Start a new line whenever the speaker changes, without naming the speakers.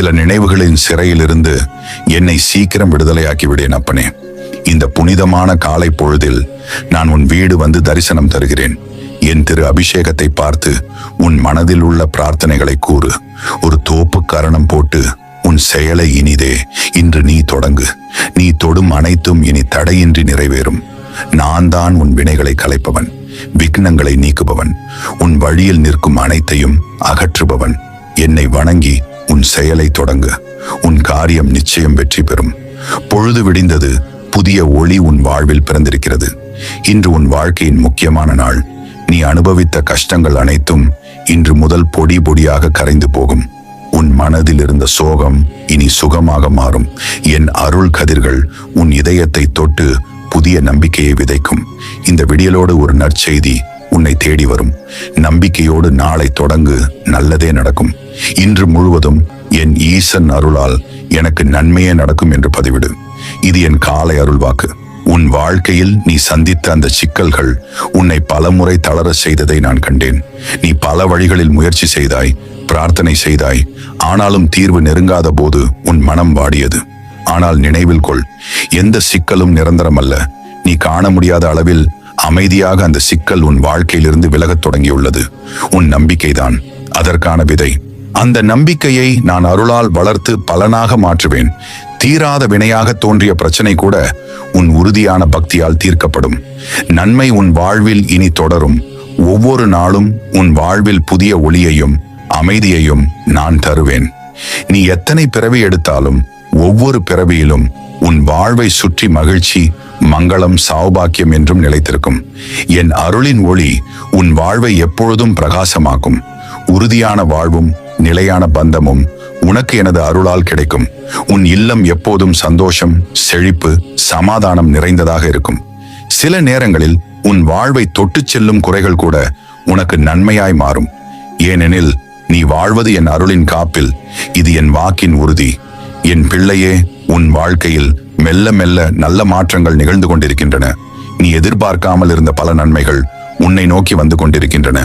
சில நினைவுகளின் சிறையிலிருந்து என்னை சீக்கிரம் விடுதலையாக்கி விடேன் அப்பனே. இந்த புனிதமான காலை பொழுதில் நான் உன் வீடு வந்து தரிசனம் தருகிறேன். என் திரு அபிஷேகத்தை பார்த்து உன் மனதில் உள்ள பிரார்த்தனைகளை கூறு. ஒரு தோப்பு கரணம் போட்டு உன் செயலை இனிதே இன்று நீ தொடங்கு. நீ தொடும் அனைத்தும் இனி தடையின்றி நிறைவேறும். நான் தான் உன் வினைகளை கலைப்பவன் விக்னங்களை நீக்குபவன். உன் வழியில் நிற்கும் அனைத்தையும் அகற்றுபவன். என்னை வணங்கி உன் செயலை தொடங்கு. உன் காரியம் நிச்சயம் வெற்றி பெறும். பொழுது விடிந்தது புதிய ஒளி உன் வாழ்வில் பிறந்திருக்கிறது. இன்று உன் வாழ்க்கையின் முக்கியமான நாள். நீ அனுபவித்த கஷ்டங்கள் அனைத்தும் இன்று முதல் பொடி பொடியாக கரைந்து போகும். உன் மனதில் இருந்த சோகம் இனி சுகமாக மாறும். என் அருள் கதிர்கள் உன் இதயத்தை தொட்டு புதிய நம்பிக்கையை விதைக்கும். இந்த விடியலோடு ஒரு நற்செய்தி உன்னை தேடி வரும். நம்பிக்கையோடு நாளை தொடங்கு. நல்லதே நடக்கும். இன்று முழுவதும் என் ஈசன் அருளால் எனக்கு நன்மையே நடக்கும் என்று பதிவிடு. இது என் காலை அருள்வாக்கு. உன் வாழ்க்கையில் நீ சந்தித்த அந்த சிக்கல்கள் உன்னை பலமுறை தளர செய்ததை நான் கண்டேன். நீ பல வழிகளில் முயற்சி செய்தாய் பிரார்த்தனை செய்தாய். ஆனாலும் தீர்வு நெருங்காத போது உன் மனம் வாடியது. ஆனால் நினைவில் கொள் எந்த சிக்கலும் நிரந்தரமல்ல. நீ காண முடியாத அளவில் அமைதியாக அந்த சிக்கல் உன் வாழ்க்கையிலிருந்து விலகத் தொடங்கியுள்ளது. உன் நம்பிக்கைதான். அதற்கான விதை. அந்த நம்பிக்கையை நான் அருளால் வளர்த்து பலனாக மாற்றுவேன். தீராத வினையாக தோன்றிய பிரச்சனை கூட உன் உறுதியான பக்தியால் தீர்க்கப்படும். நன்மை உன் வாழ்வில் இனி தொடரும். ஒவ்வொரு நாளும் உன் வாழ்வில் புதிய ஒளியையும் அமைதியையும் நான் தருவேன். நீ எத்தனை பிறவி எடுத்தாலும் ஒவ்வொரு பிறவியிலும் உன் வாழ்வை சுற்றி மகிழ்ச்சி மங்களம் சௌபாக்கியம் என்றும் நிலைத்திருக்கும். என் அருளின் ஒளி உன் வாழ்வை எப்பொழுதும் பிரகாசமாக்கும். உறுதியான வாழ்வும் நிலையான பந்தமும் உனக்கு எனது அருளால் கிடைக்கும். உன் இல்லம் எப்போதும் சந்தோஷம் செழிப்பு சமாதானம் நிறைந்ததாக இருக்கும். சில நேரங்களில் உன் வாழ்வை தொட்டுச் செல்லும் குறைகள் கூட உனக்கு நன்மையாய் மாறும். ஏனெனில் நீ வாழ்வது என் அருளின் காப்பில் இது என் வாக்கின் உறுதி. என் பிள்ளையே உன் வாழ்க்கையில் மெல்ல மெல்ல நல்ல மாற்றங்கள் நிகழ்ந்து கொண்டிருக்கின்றன. நீ எதிர்பார்க்காமல் இருந்த பல நன்மைகள் உன்னை நோக்கி வந்து கொண்டிருக்கின்றன.